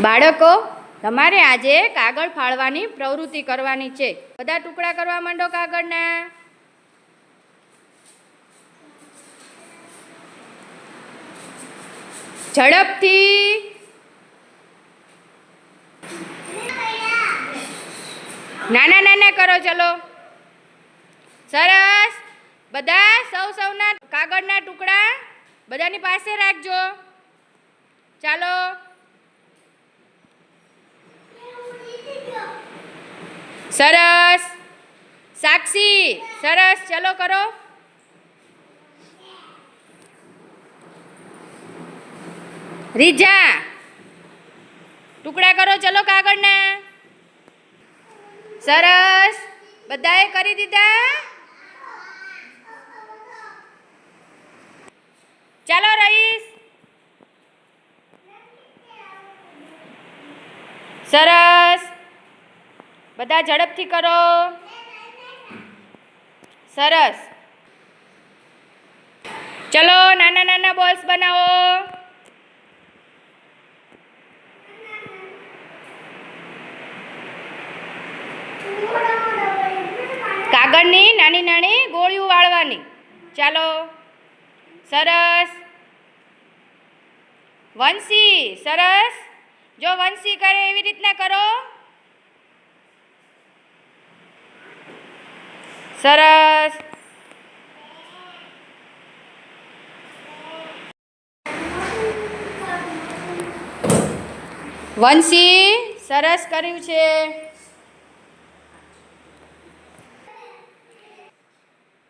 બાળકો, તમારે આજે કાગળ ફાળવાની પ્રવૃત્તિ કરવાની છે. બધા ટુકડા કરવા માંડો કાગળના. ઝડપથી. નાના નાના કરો, ચલો. સરસ. બધા સૌ સૌના કાગળના ટુકડા બધાની પાસે રાખજો. ચાલો. સરસ. સાક્ષી, સરસ. ચલો કરો. રીજા ટુકડા કરો, ચલો કાગળના. સરસ. બધાએ કરી દીધા? ચાલો રહીશ સરસ. બધા ઝડપથી કરો. સરસ. ચલો, નાના નાના બોલ્સ બનાવો. કાગળની નાની નાની ગોળીઓ વાળવાની. ચાલો. સરસ. વંશી, સરસ. જો વંશી કરે એવી રીતના કરો. સરસ. વંશી, સરસ કર્યું છે.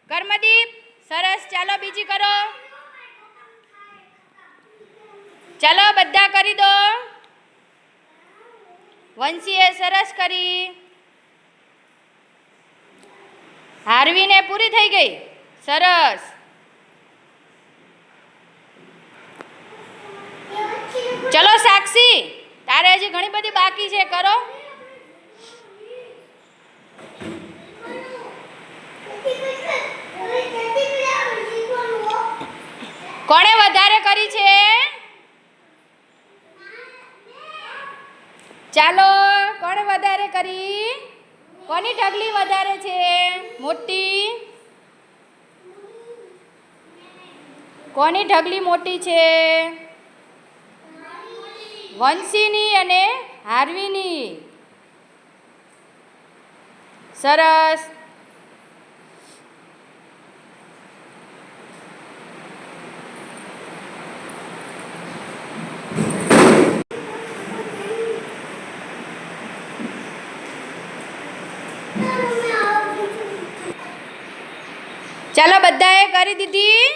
કર્મદીપ, સરસ. ચાલો બીજી કરો. ચાલો બધા કરી દો. વંશીએ સરસ કરી. હારવીને પૂરી થઈ ગઈ. સરસ. ચલો સાક્ષી, તારે હજી ઘણી બધી બાકી છે, કરો. કોણે વધારે કરી છે? ચાલો, કોણે વધારે કરી? કોની ઢગલી વધારે છે? મોટી? કોની ઢગલી મોટી છે? વંશીની અને હાર્વીની. સરસ. ચાલો બધાએ કરી દીધી?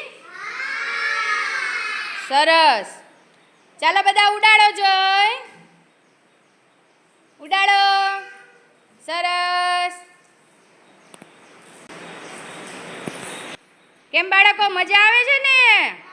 સરસ. ચાલો બધા ઉડાડો જોય. ઉડાડો. સરસ. કેમ બાળકો, મજા આવે છે ને?